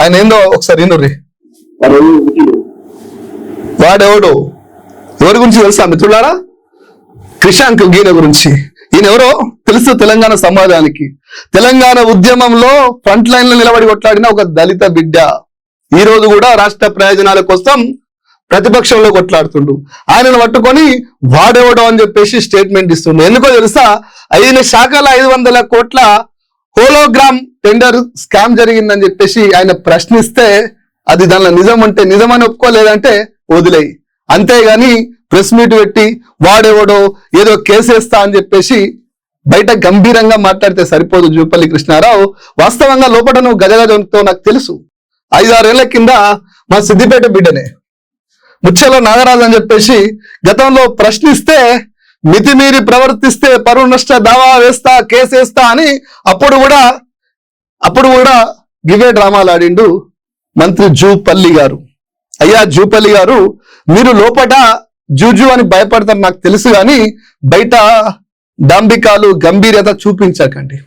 ఆయన ఏందో ఒకసారి వినుర్రి వాడెవడు? ఎవరి గురించి తెలుసా? మిత్రులారా? క్రిషాంక్ గీన గురించి. ఈయన ఎవరో తెలుసు తెలంగాణ సమాజానికి. తెలంగాణ ఉద్యమంలో ఫ్రంట్ లైన్లో నిలబడి కొట్లాడిన ఒక దళిత బిడ్డ. ఈ రోజు కూడా రాష్ట్ర ప్రయోజనాల కోసం ప్రతిపక్షంలో కొట్లాడుతుండు. ఆయనను పట్టుకొని వాడేవడం అని చెప్పేసి స్టేట్మెంట్ ఇస్తుండు. ఎందుకో తెలుసా? ఆయన శాఖల ఐదు వందల కోట్ల హోలోగ్రామ్ టెండర్ స్కామ్ జరిగిందని చెప్పేసి ఆయన ప్రశ్నిస్తే అది దానిలో నిజం అంటే నిజమని ఒప్పుకోలేదంటే వదిలేయి. అంతేగాని ప్రెస్ మీట్ పెట్టి వాడేవాడో ఏదో కేసేస్తా అని చెప్పేసి బయట గంభీరంగా మాట్లాడితే సరిపోదు జూపల్లి కృష్ణారావు. వాస్తవంగా లోపల నువ్వు గజగజంతో నాకు తెలుసు. ఐదారేళ్ళ కింద మా సిద్దిపేట బిడ్డనే. ముచ్చెలో నాగరాజు అని చెప్పేసి గతంలో ప్రశ్నిస్తే మితిమీరి ప్రవర్తిస్తే పరువు నష్ట దావా వేస్తా కేసేస్తా అని అప్పుడు కూడా అప్పుడు కూడా గివే డ్రామాలు ఆడిండు మంత్రి జూపల్లి గారు. అయ్యా జూపల్లి గారు మీరు లోపట జూజు అని భయపడతారు నాకు తెలుసు కానీ బయట డాంబికాలు గంభీరత చూపించకండి.